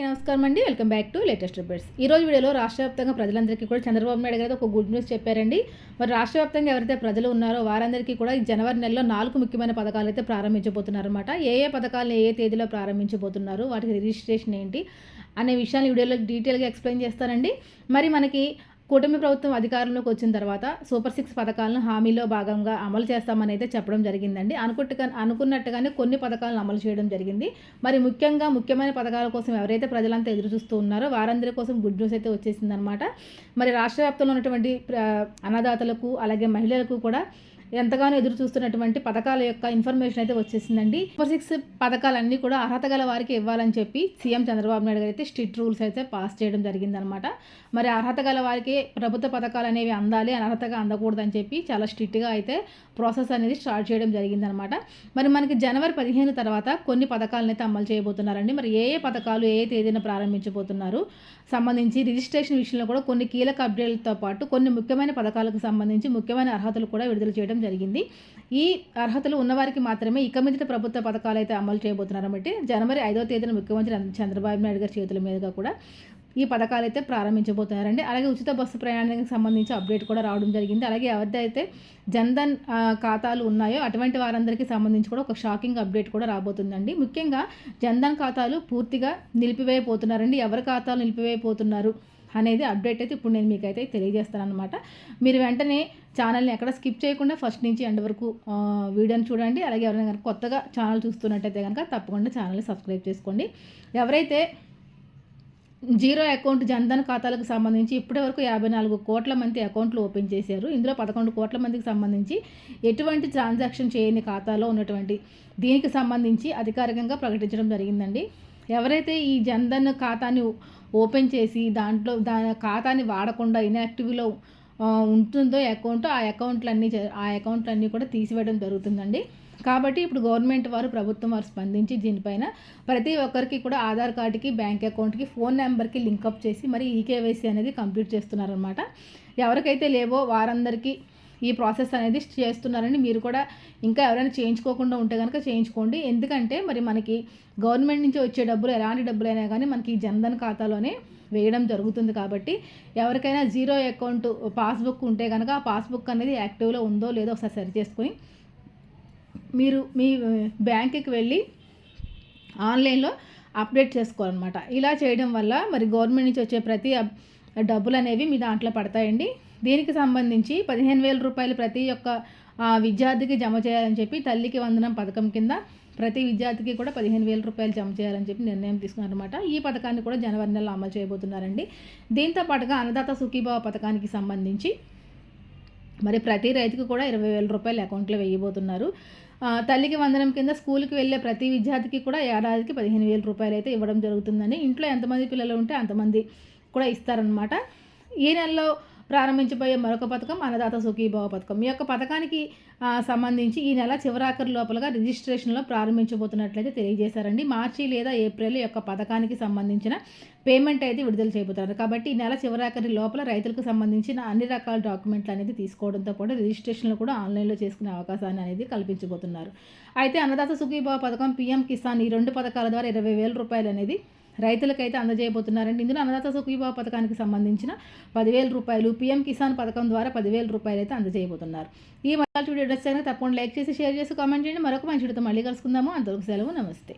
నమస్కారం అండి. Welcome back to latest reports. ఈ రోజు వీడియోలో రాష్ట్ర వ్యాప్తంగా ప్రజలందరికీ కూడా చంద్రబాబు నాయుడు గారు ఒక గుడ్ న్యూస్ చెప్పారండి. మరి రాష్ట్ర వ్యాప్తంగా ఎవరైతే ప్రజలు ఉన్నారో వారందరికీ కూడా ఈ జనవరి నెలలో నాలుగు ముఖ్యమైన పథకాలు అయితే ప్రారంభించబోతున్నారు అనమాట ఏ ఏ పథకాలను ఏ ఏ తేదీలో ప్రారంభించబోతున్నారు? వాటికి రిజిస్ట్రేషన్ ఏంటి? అనే విషయాన్ని వీడియోలో డీటెయిల్గా ఎక్స్ప్లెయిన్ చేస్తానండి. మరి మనకి కూటమి ప్రభుత్వం అధికారంలోకి వచ్చిన తర్వాత సూపర్ సిక్స్ పథకాలను హామీలో భాగంగా అమలు చేస్తామని అయితే చెప్పడం జరిగిందండి. అనుకుంటుగా అనుకున్నట్టుగానే కొన్ని పథకాలను అమలు చేయడం జరిగింది. మరి ముఖ్యంగా ముఖ్యమైన పథకాల కోసం ఎవరైతే ప్రజలంతా ఎదురు చూస్తూ ఉన్నారో వారందరి కోసం గుడ్ న్యూస్ అయితే వచ్చేసిందనమాట మరి రాష్ట్ర వ్యాప్తంలో ఉన్నటువంటి అన్నదాతలకు అలాగే మహిళలకు కూడా ఎంతగానో ఎదురు చూస్తున్నటువంటి పథకాల యొక్క ఇన్ఫర్మేషన్ అయితే వచ్చేసిందండి. సూపర్ సిక్స్ పథకాలన్నీ కూడా అర్హత గల వారికి ఇవ్వాలని చెప్పి సీఎం చంద్రబాబు నాయుడు గారు అయితే స్ట్రిక్ట్ రూల్స్ అయితే పాస్ చేయడం జరిగిందనమాట మరి అర్హత గల వారికి ప్రభుత్వ పథకాలు అనేవి అందాలి అనర్హతగా అందకూడదని చెప్పి చాలా స్ట్రిక్ట్గా అయితే ప్రాసెస్ అనేది స్టార్ట్ చేయడం జరిగిందనమాట మరి మనకి జనవరి పదిహేను తర్వాత కొన్ని పథకాలను అయితే అమలు చేయబోతున్నారండి. మరి ఏ ఏ పథకాలు ఏ ఏ తేదీన ప్రారంభించబోతున్నారు? సంబంధించి రిజిస్ట్రేషన్ విషయంలో కూడా కొన్ని కీలక అప్డేట్లతో పాటు కొన్ని ముఖ్యమైన పథకాలకు సంబంధించి ముఖ్యమైన అర్హతలు కూడా విడుదల చేయడం జరిగింది. ఈ అర్హతలు ఉన్నవారికి మాత్రమే ఇక మీదట ప్రభుత్వ పథకాలు అయితే అమలు చేయబోతున్నారు కాబట్టి జనవరి ఐదో తేదీన ముఖ్యమంత్రి చంద్రబాబు నాయుడు గారి చేతుల మీదుగా కూడా ఈ పథకాలు అయితే ప్రారంభించబోతున్నారండి. అలాగే ఉచిత బస్సు ప్రయాణానికి సంబంధించి అప్డేట్ కూడా రావడం జరిగింది. అలాగే ఎవరిదైతే జన్ధన్ ఖాతాలు ఉన్నాయో అటువంటి వారందరికీ సంబంధించి కూడా ఒక షాకింగ్ అప్డేట్ కూడా రాబోతుందండి. ముఖ్యంగా జన్ధన్ ఖాతాలు పూర్తిగా నిలిపివేయబోతున్నారండి. ఎవరి ఖాతాలు నిలిపివేయబోతున్నారు? అనేది అప్డేట్ అయితే ఇప్పుడు నేను మీకు అయితే తెలియజేస్తాను అనమాట మీరు వెంటనే ఛానల్ని ఎక్కడ స్కిప్ చేయకుండా ఫస్ట్ నుంచి ఎండ్ వరకు వీడియోని చూడండి. అలాగే ఎవరైనా కనుక కొత్తగా ఛానల్ చూస్తున్నట్టయితే కనుక తప్పకుండా ఛానల్ని సబ్స్క్రైబ్ చేసుకోండి. ఎవరైతే జీరో అకౌంట్ జన్ధన్ ఖాతాలకు సంబంధించి ఇప్పటి వరకు యాభై నాలుగు కోట్ల మంది అకౌంట్లు ఓపెన్ చేశారు. ఇందులో పదకొండు కోట్ల మందికి సంబంధించి ఎటువంటి ట్రాన్సాక్షన్ చేయని ఖాతాలో ఉన్నటువంటి దీనికి సంబంధించి అధికారికంగా ప్రకటించడం జరిగిందండి. ఎవరైతే ఈ జన్ధన్ ఖాతాని ఓపెన్ చేసి దాంట్లో దాని ఖాతాని వాడకుండా ఇన్యాక్టివ్లో ఉంటుందో అకౌంట్ ఆ అకౌంట్లన్నీ ఆ అకౌంట్లన్నీ కూడా తీసివేయడం జరుగుతుందండి. కాబట్టి ఇప్పుడు గవర్నమెంట్ వారు ప్రభుత్వం వారు స్పందించి దీనిపైన ప్రతి ఒక్కరికి కూడా ఆధార్ కార్డుకి బ్యాంక్ అకౌంట్కి ఫోన్ నెంబర్కి లింకప్ చేసి మరి ఈకేవైసీ అనేది కంప్లీట్ చేస్తున్నారనమాట ఎవరికైతే లేవో వారందరికీ ఈ ప్రాసెస్ అనేది చేస్తున్నారని మీరు కూడా ఇంకా ఎవరైనా చేయించుకోకుండా ఉంటే కనుక చేయించుకోండి. ఎందుకంటే మరి మనకి గవర్నమెంట్ నుంచి వచ్చే డబ్బులు ఎలాంటి డబ్బులైనా కానీ మనకి జన్ధన్ ఖాతాలోనే వేయడం జరుగుతుంది కాబట్టి ఎవరికైనా జీరో అకౌంట్ పాస్బుక్ ఉంటే కనుక ఆ పాస్బుక్ అనేది యాక్టివ్లో ఉందో లేదో ఒకసారి సరి చేసుకొని మీరు మీ బ్యాంకుకి వెళ్ళి ఆన్లైన్లో అప్డేట్ చేసుకోవాలన్నమాట. ఇలా చేయడం వల్ల మరి గవర్నమెంట్ నుంచి వచ్చే ప్రతి డబ్బులు అనేవి మీ దాంట్లో పడతాయండి. దీనికి సంబంధించి పదిహేను వేల రూపాయలు ప్రతి ఒక్క విద్యార్థికి జమ చేయాలని చెప్పి తల్లికి వందనం పథకం కింద ప్రతి విద్యార్థికి కూడా పదిహేను వేల రూపాయలు జమ చేయాలని చెప్పి నిర్ణయం తీసుకున్నారనమాట ఈ పథకాన్ని కూడా జనవరి నెలలో అమలు చేయబోతున్నారండి. దీంతో పాటుగా అన్నదాత సుఖీభావ పథకానికి సంబంధించి మరి ప్రతి రైతుకు కూడా ఇరవై వేల రూపాయలు అకౌంట్లో వేయబోతున్నారు. తల్లికి వందనం కింద స్కూల్కి వెళ్ళే ప్రతి విద్యార్థికి కూడా ఏడాదికి పదిహేను వేల రూపాయలు అయితే ఇవ్వడం జరుగుతుందని ఇంట్లో ఎంతమంది పిల్లలు ఉంటే అంతమంది కూడా ఇస్తారనమాట ఈ నెలలో ప్రారంభించబోయే మరొక పథకం అన్నదాత సుఖీభావ పథకం. ఈ యొక్క పథకానికి సంబంధించి ఈ నెల చివరాఖరు లోపలగా రిజిస్ట్రేషన్లో ప్రారంభించబోతున్నట్లయితే తెలియజేశారండి. మార్చి లేదా ఏప్రిల్ యొక్క పథకానికి సంబంధించిన పేమెంట్ అయితే విడుదల చేయబోతున్నారు. కాబట్టి ఈ నెల చివరాఖరి లోపల రైతులకు సంబంధించిన అన్ని రకాల డాక్యుమెంట్లు అనేది తీసుకోవడంతో పాటు రిజిస్ట్రేషన్లు కూడా ఆన్లైన్లో చేసుకునే అవకాశాన్ని అనేది కల్పించబోతున్నారు. అయితే అన్నదాత సుఖీభావ పథకం పీఎం కిసాన్ ఈ రెండు పథకాల ద్వారా ఇరవై వేల రూపాయలు అనేది రైతులకైతే అందజేయబోతున్నారండి. ఇందులో అన్నదాత సుఖీభావ పథకానికి సంబంధించిన పదివేల రూపాయలు పీఎం కిసాన్ పథకం ద్వారా పదివేల రూపాయలు అయితే అందజేయబోతున్నారు. ఈ మొదటి వీడియో డ్రెస్ తప్పకుండా లైక్ చేసి షేర్ చేసి కామెంట్ చేయండి. మరొక మంచి మళ్ళీ కలుసుకుందాము. అంతవరకు సెలవు నమస్తే.